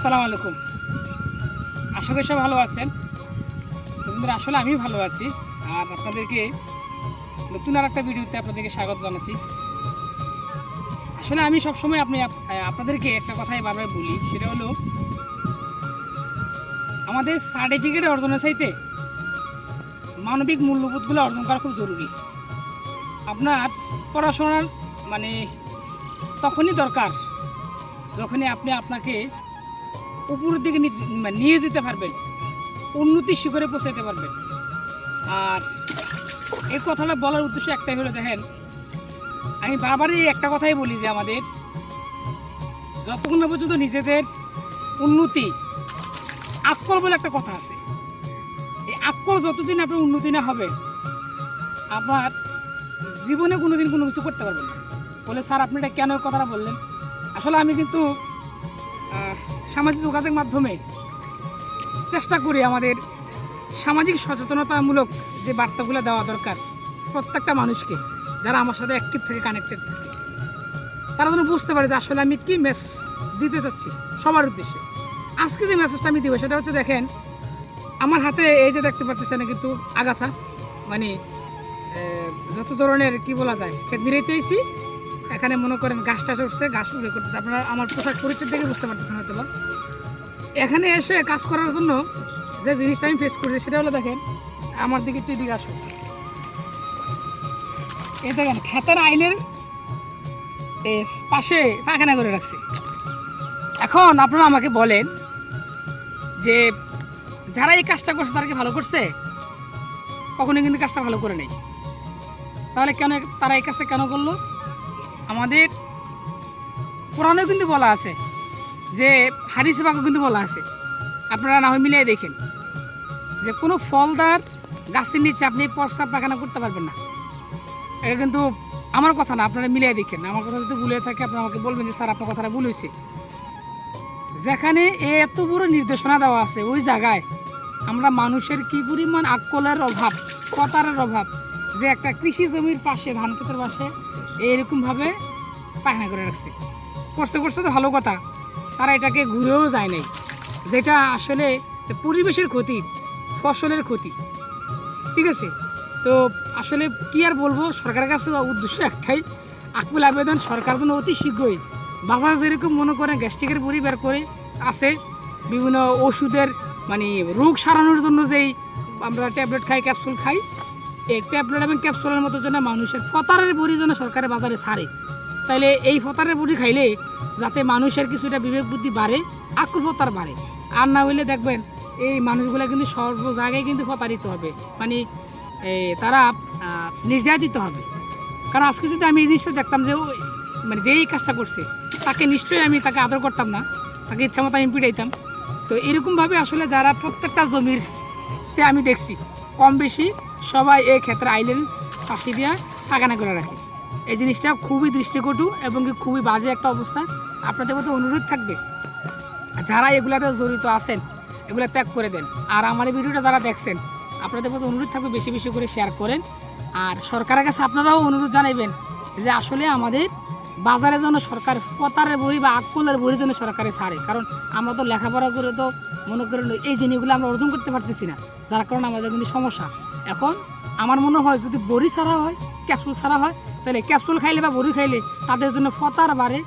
আসসালামু আলাইকুম। আশা করি সব ভালো আছেন। বন্ধুরা, আসলে আমি ভালো আছি। আর আপনাদেরকে নতুন আর একটা ভিডিওতে আপনাদেরকে স্বাগত জানাচ্ছি। আসলে আমি সবসময় আপনি আপনাদেরকে একটা কথাই বারবার বলি, সেটা হলো, আমাদের সার্টিফিকেট অর্জনের চাইতে মানবিক মূল্যবোধগুলো অর্জন করা খুব জরুরি। আপনার পড়াশোনার মানে তখনই দরকার, যখনই আপনি আপনাকে উপরের দিকে মানে নিয়ে যেতে পারবেন। উন্নতির শিখরে পৌঁছাতে পারবেন। আর এই কথাটা বলার উদ্দেশ্য একটাই হলো, দেখেন, আমি বারবারই একটা কথাই বলি যে আমাদের, যতক্ষণ না পর্যন্ত নিজেদের উন্নতি আক্কল বলে একটা কথা আছে। এই আক্কল যতদিন আপনার উন্নতি না হবে, আপনার জীবনে কোনোদিন কোনো কিছু করতে পারবেন না। বলে, স্যার, আপনি এটা কেন কথাটা বললেন? আসলে আমি কিন্তু সামাজিক যোগাযোগ মাধ্যমে চেষ্টা করি আমাদের সামাজিক সচেতনতামূলক যে বার্তাগুলো দেওয়া দরকার প্রত্যেকটা মানুষকে, যারা আমার সাথে অ্যাক্টিভ থেকে কানেক্টেড থাকে। তারা যেন বুঝতে পারে যে আসলে আমি কী মেসেজ দিতে চাচ্ছি সবার উদ্দেশ্যে। আজকে যে মেসেজটা আমি দিব সেটা হচ্ছে দেখেন, আমার হাতে এই যে দেখতে পাচ্ছেন কিন্তু আগাছা মানে যত ধরনের কি বলা যায় ক্ষেত নিরেতেইছি এখানে মনে করেন গাছ টাছ উঠছে, গাছ উড়ে করতেছে। আপনারা আমার পোশাক পরিচয় দেখে বুঝতে পারতেছেন হয়তো। এখানে এসে কাজ করার জন্য যে জিনিসটা আমি ফেস করছি, সেটা হলো দেখেন, আমার দিকে একটু এদিকে আসো এই দেখেন, খেতের আইলের পাশে পায়খানা করে রাখছে। এখন আপনারা আমাকে বলেন যে যারা এই কাজটা করছে, তারা কি ভালো করছে? কখনোই কিন্তু কাজটা ভালো করে নেই। তাহলে কেন তারা এই কাজটা কেন করল? আমাদের পুরাণেও কিন্তু বলা আছে যে হারিস বাগও কিন্তু বলা আছে। আপনারা না হয় মিলিয়ে দেখেন যে, কোনো ফলদার গাছের নিচে আপনি প্রস্রাব পায়খানা করতে পারবেন না। এটা কিন্তু আমার কথা না, আপনারা মিলিয়ে দেখেন। আমার কথা যদি ভুলে থাকে, আপনারা আমাকে বলবেন যে, স্যার, আপনার কথাটা ভুল হয়েছে। যেখানে এত বড় নির্দেশনা দেওয়া আছে, ওই জায়গায় আমরা মানুষের কি পরিমাণ আকলের অভাব কতারের অভাব, যে একটা কৃষি জমির পাশে, ধান ক্ষেতের পাশে এইরকমভাবে পায়খানা করে রাখছে। করতে করতে তো ভালো কথা, তারা এটাকে ঘুরেও যায় নাই। যেটা আসলে পরিবেশের ক্ষতি, ফসলের ক্ষতি। ঠিক আছে? তো আসলে কি আর বলব, সরকারের কাছে উদ্দেশ্য একটাই, আকুল আবেদন সরকার যেন অতি শীঘ্রই বাজার যেরকম মনে করেন গ্যাস্ট্রিকের বড়ি বের করে আছে, বিভিন্ন ওষুধের মানে রোগ সারানোর জন্য যেই আমরা ট্যাবলেট খাই, ক্যাপসুল খাই এই ট্যাবলেট এবং ক্যাপসুলের মতো জন্য মানুষের ফতারের বড়ি যেন সরকারের বাজারে ছাড়ে। তাইলে এই ফতারের বড়ি খাইলে যাতে মানুষের কিছুটা বিবেক বুদ্ধি বাড়ে, আকুল ফতার বাড়ে। আর না হইলে দেখবেন এই মানুষগুলো কিন্তু সর্ব জায়গায় কিন্তু ফতারিত হবে। মানে তারা নির্যাতিত হবে। কারণ আজকে যদি আমি এই জিনিসটা দেখতাম যে মানে যেই কাজটা করছে, তাকে নিশ্চয়ই আমি তাকে আদর করতাম না, তাকে ইচ্ছা মতো আমি পিটাইতাম। তো এরকমভাবে আসলে যারা প্রত্যেকটা জমির আমি দেখছি, কম বেশি সবাই এই ক্ষেত্রে আইলেন ফাঁসি দিয়া পাগানা করে রাখে। এই জিনিসটা খুবই দৃষ্টিকটু এবং কি খুবই বাজে একটা অবস্থা। আপনাদের মতো অনুরোধ থাকবে, যারা এগুলাতে জড়িত আছেন, এগুলো ত্যাগ করে দেন। আর আমার এই ভিডিওটা যারা দেখছেন, আপনাদের মতো অনুরোধ থাকবে বেশি বেশি করে শেয়ার করেন। আর সরকারের কাছে আপনারাও অনুরোধ জানাবেন যে আসলে আমাদের বাজারে যেন সরকার পতারের বড়ি বা আকলের বড়ি যেন সরকারে ছাড়ে কারণ আমরা তো লেখাপড়া করে তো মনে করেন এই জিনিসগুলো আমরা অর্জন করতে পারতেছি না, যার কারণে আমাদের কিন্তু সমস্যা। এখন আমার মনে হয় যদি বড়ি ছাড়া হয়, ক্যাপসুল ছাড়া হয়, তাহলে ক্যাপসুল খাইলে বা বড়ি খাইলে তাদের জন্য ফতার বাড়ে